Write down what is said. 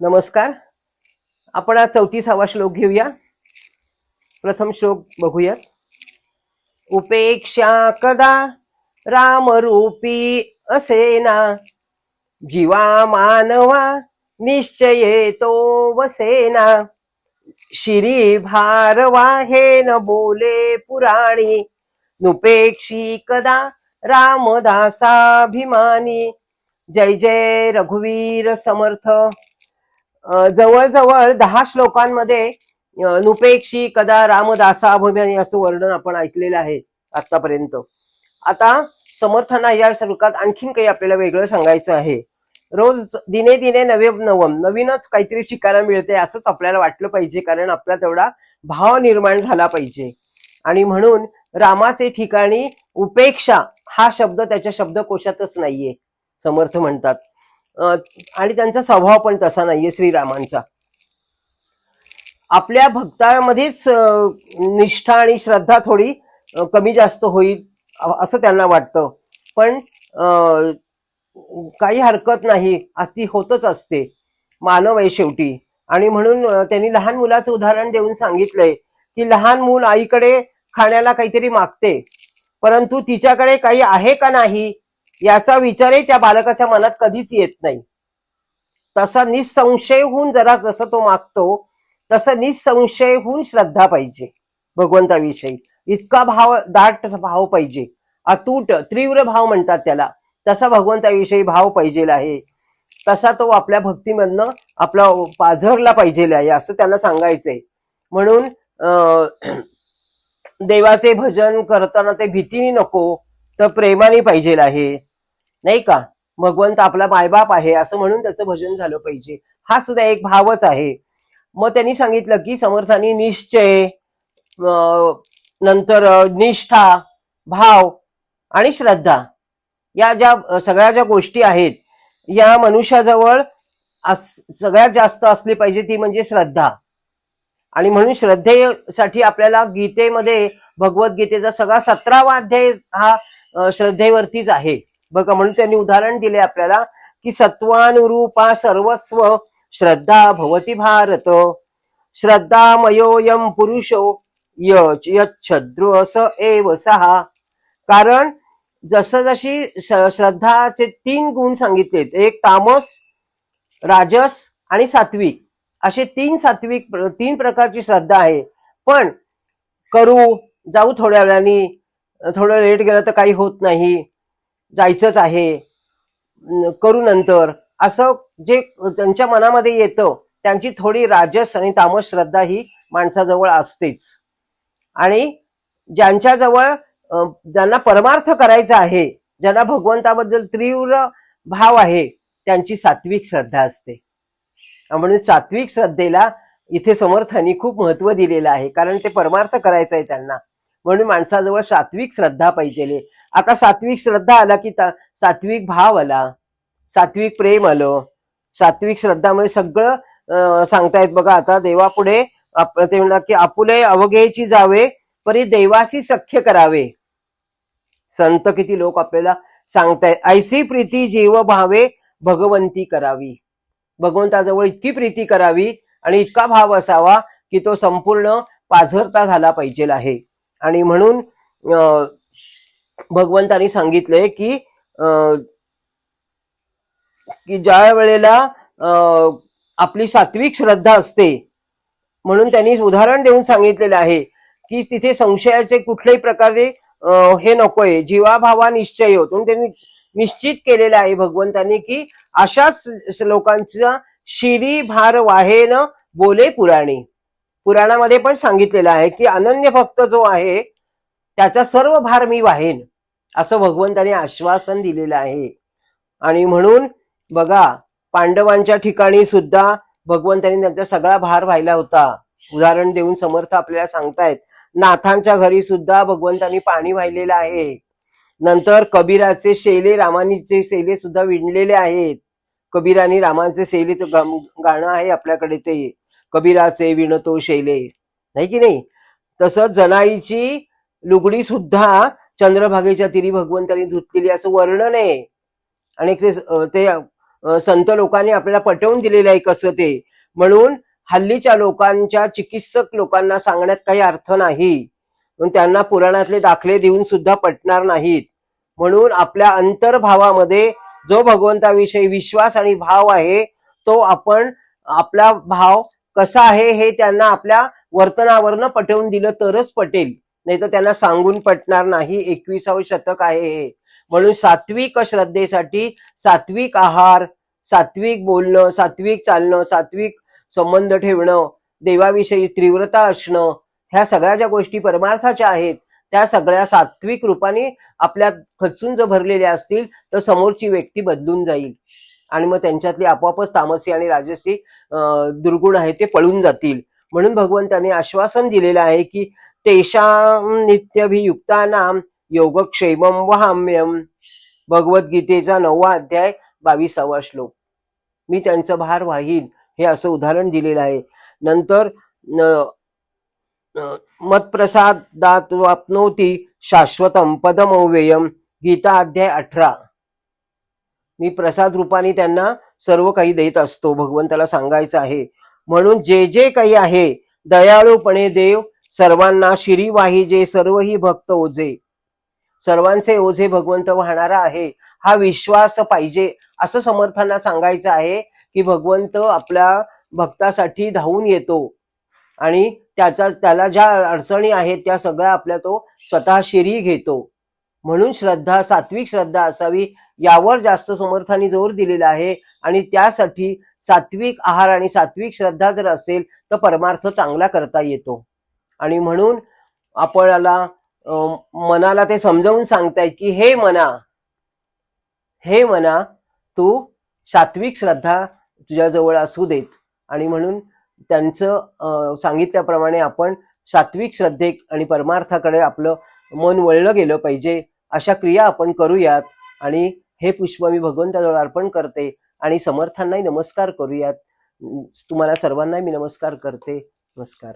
नमस्कार. आपण आज चौतीसावा श्लोक घेऊया. प्रथम श्लोक बघूयात. उपेक्षा कदा रामरूपी असेना? जीवा मानवा निश्चये तो वसेना. शिरी भारवा हे न बोले पुराणी. नुपेक्षी कदा रामदासाभिमानी? जय जय रघुवीर समर्थ. जवळजवळ दहा श्लोकांमध्ये नुपेक्षी कदा रामदासाभिमानी असं वर्णन आपण ऐकलेलं आहे आतापर्यंत. आता समर्थांना या श्लोकात आणखीन काही आपल्याला वेगळं सांगायचं आहे. रोज दिने दिने नवे नवम नवीनच काहीतरी शिकायला मिळते असंच आपल्याला वाटलं पाहिजे कारण आपला तेवढा भाव निर्माण झाला पाहिजे. आणि म्हणून रामाचे ठिकाणी उपेक्षा हा शब्द त्याच्या शब्दकोशातच नाहीये समर्थ म्हणतात. आणि त्यांचा स्वभाव पण तसा नाहीये श्रीरामांचा. आपल्या भक्तामध्येच निष्ठा आणि श्रद्धा थोडी कमी जास्त होईल असं त्यांना वाटतं. पण काही हरकत नाही ती होतच असते मानव आहे शेवटी. आणि म्हणून त्यांनी लहान मुलाचं उदाहरण देऊन सांगितलंय की लहान मूल आईकडे खाण्याला काहीतरी मागते परंतु तिच्याकडे काही आहे का नाही याचा विचारही त्या बालकाच्या मनात कधीच येत नाही. तसा निसंशय होऊन जरा जसं तो मागतो तसं निसंशय होऊन श्रद्धा पाहिजे भगवंताविषयी. इतका भाव दाट भाव पाहिजे. अतूट तीव्र भाव म्हणतात त्याला. तसा भगवंताविषयी भाव पाहिजे आहे. तसा तो आपल्या भक्तीमधनं आपला पाझरला पाहिजे आहे असं त्यांना सांगायचंय. म्हणून देवाचे भजन करताना ते भीतीने नको तर प्रेमाने पाहिजे आहे. नाही का? भगवंत आपला मायबाप आहे असं म्हणून त्याचं भजन झालं पाहिजे. हा सुद्धा एक भावच आहे. मग त्यांनी सांगितलं की समर्थांनी निश्चय नंतर निष्ठा भाव आणि श्रद्धा या ज्या सगळ्या ज्या गोष्टी आहेत या मनुष्याजवळ अस- सगळ्यात जास्त असली पाहिजे ती म्हणजे श्रद्धा. आणि म्हणून श्रद्धेसाठी आपल्याला गीतेमध्ये भगवद्गीतेचा सगळा सतरावा अध्याय हा श्रद्धेवरतीच आहे. बघा म्हणून त्यांनी उदाहरण दिले आपल्याला की सत्वानुरूपा सर्वस्व श्रद्धा भवती भारत श्रद्धामयोयम पुरुषो यच यच्छद्रो अस एव सहा कारण जसं जशी श- श्रद्धाचे तीन गुण सांगितलेत एक तामस राजस आणि सात्विक असे तीन सात्विक तीन प्रकारची श्रद्धा आहे. पण करू जाऊ थोड्या वेळाने थोडं लेट गेलं तर काही होत नाही. जायचंच आहे. करू नंतर. असं जे त्यांच्या मनामध्ये येतं त्यांची थोडी राजस आणि तामस श्रद्धा ही माणसाजवळ असतेच. आणि ज्यांच्याजवळ ज्यांना परमार्थ करायचा आहे ज्यांना भगवंताबद्दल तीव्र भाव आहे त्यांची सात्विक श्रद्धा असते. म्हणून सात्विक श्रद्धेला इथे समर्थांनी खूप महत्त्व दिलेलं आहे. कारण ते परमार्थ करायचं आहे त्यांना. म्हणून माणसाजवळ सात्विक श्रद्धा पाहिजे आता सात्विक श्रद्धा आला की ता- सात्विक भाव आला सात्विक प्रेम आलं सात्विक श्रद्धामुळे सगळं सांगतायत बघा आता देवापुढे ते म्हणतात की आपुले अवघेची जावे परी देवासी सख्य करावे. संत किती लोक आपल्याला सांगतायत ऐसी प्रीती जीव भावे भगवंती करावी. भगवंताजवळ इतकी प्रीती करावी आणि इतका भाव असावा की तो संपूर्ण पाझरता झाला पाहिजे आहे. आणि म्हणून भगवंतानी सांगितलंय की की ज्या वेळेला आपली सात्विक श्रद्धा असते म्हणून त्यांनी उदाहरण देऊन सांगितलेलं आहे की तिथे संशयाचे कुठल्याही प्रकारे हे नकोय जीवाभावा निश्चय होतो. त्यांनी निश्चित केलेलं आहे भगवंतांनी की अशाच लोकांचा शिरी भार वाहेन बोले पुराणी. पुराणामध्ये पण सांगितलेलं आहे की अनन्य भक्त जो आहे त्याचा सर्व भार मी वाहेन असं भगवंताने आश्वासन दिलेलं आहे. आणि म्हणून बघा पांडवांच्या ठिकाणी सुद्धा भगवंतांनी त्यांचा सगळा भार व्हायला होता. उदाहरण देऊन समर्थ आपल्याला सांगतायत नाथांच्या घरी सुद्धा भगवंतांनी पाणी वाहिलेलं आहे. नंतर कबीराचे शैले रामानीचे शैले सुद्धा विणलेले आहेत. कबीराने रामांचे शैली गाणं आहे आपल्याकडे ते. कबीराचे विणतो शैले. नाही की नाही? तसंच जनाईची लुगडी सुद्धा चंद्रभागेच्या तिरी भगवंतांनी धुतलेली असं वर्णन आहे. आणि ते ते संत लोकांनी आपल्याला पटवून दिलेलं आहे कसं ते. म्हणून हल्लीच्या लोकांच्या चिकित्सक लोकांना सांगण्यात काही अर्थ नाही. म्हणून त्यांना पुराणातले दाखले देऊन सुद्धा पटणार नाहीत. म्हणून आपल्या अंतर्भावामध्ये जो भगवंताविषयी विश्वास आणि भाव आहे तो आपण आपला भाव कसं आहे हे त्यांना आपल्या वर्तनावरनं पटवून दिलं तरच पटेल. नाही तर त्यांना सांगून पटणार नाही एकविसावं शतक आहे हे. म्हणून सात्विक श्रद्धेसाठी सात्विक आहार सात्विक बोलणं सात्विक चालणं सात्विक संबंध ठेवणं देवाविषयी तीव्रता असणं ह्या सगळ्या ज्या गोष्टी परमार्थाच्या आहेत त्या सगळ्या सात्विक रूपाने आपल्या खचून जर भरलेल्या असतील तर समोरची व्यक्ती बदलून जाईल. आणि मग त्यांच्यातली आपोआपच तामसी आणि राजसी दुर्गुण आहे ते पळून जातील. म्हणून भगवंताने आश्वासन दिलेलं आहे की तेषां नित्यभियुक्तानां योगक्षेम वहाम्यम भगवद्गीतेचा नववा अध्याय बावीसावा श्लोक. मी त्यांचं भार वाहीन हे असं उदाहरण दिलेलं आहे. नंतर न- न- मत्प्रसादात वाप्नोती शाश्वतम पदमव्ययम गीता अध्याय अठरा. मी प्रसाद रूपाने त्यांना सर्व काही देत असतो. भगवंताला सांगायचं आहे. म्हणून जे जे काही आहे दयाळूपणे देव सर्वांना शिरी वाहिजे सर्व ही भक्त ओझे. सर्वांचे ओझे भगवंत वाहणारा आहे. हा विश्वास पाहिजे. असं समर्थांना सांगायचं आहे की भगवंत आपल्या भक्तासाठी धावून येतो. आणि त्याचा त्याला ज्या अडचणी आहेत त्या सगळ्या आपल्या तो स्वतः शिरी घेतो. म्हणून श्रद्धा सात्विक श्रद्धा असावी यावर जास्त समर्थांनी जोर दिलेला आहे. आणि त्यासाठी सात्विक आहार आणि सात्विक श्रद्धा जर असेल तर परमार्थ चांगला करता येतो. आणि म्हणून आपल्याला मनाला ते समजावून सांगतायत की हे मना हे मना तू सात्विक श्रद्धा तुझ्याजवळ असू देत. आणि म्हणून त्यांचं सांगितल्याप्रमाणे आपण सात्विक श्रद्धे आणि परमार्थाकडे आपलं मन वळलं गेलं पाहिजे. अशा क्रिया आपण करूयात आणि हे पुष्प मी भगवंताजवळ अर्पण करते आणि समर्थांनाही नमस्कार करूयात. तुम्हाला सर्वांनाही मी नमस्कार करते. नमस्कार.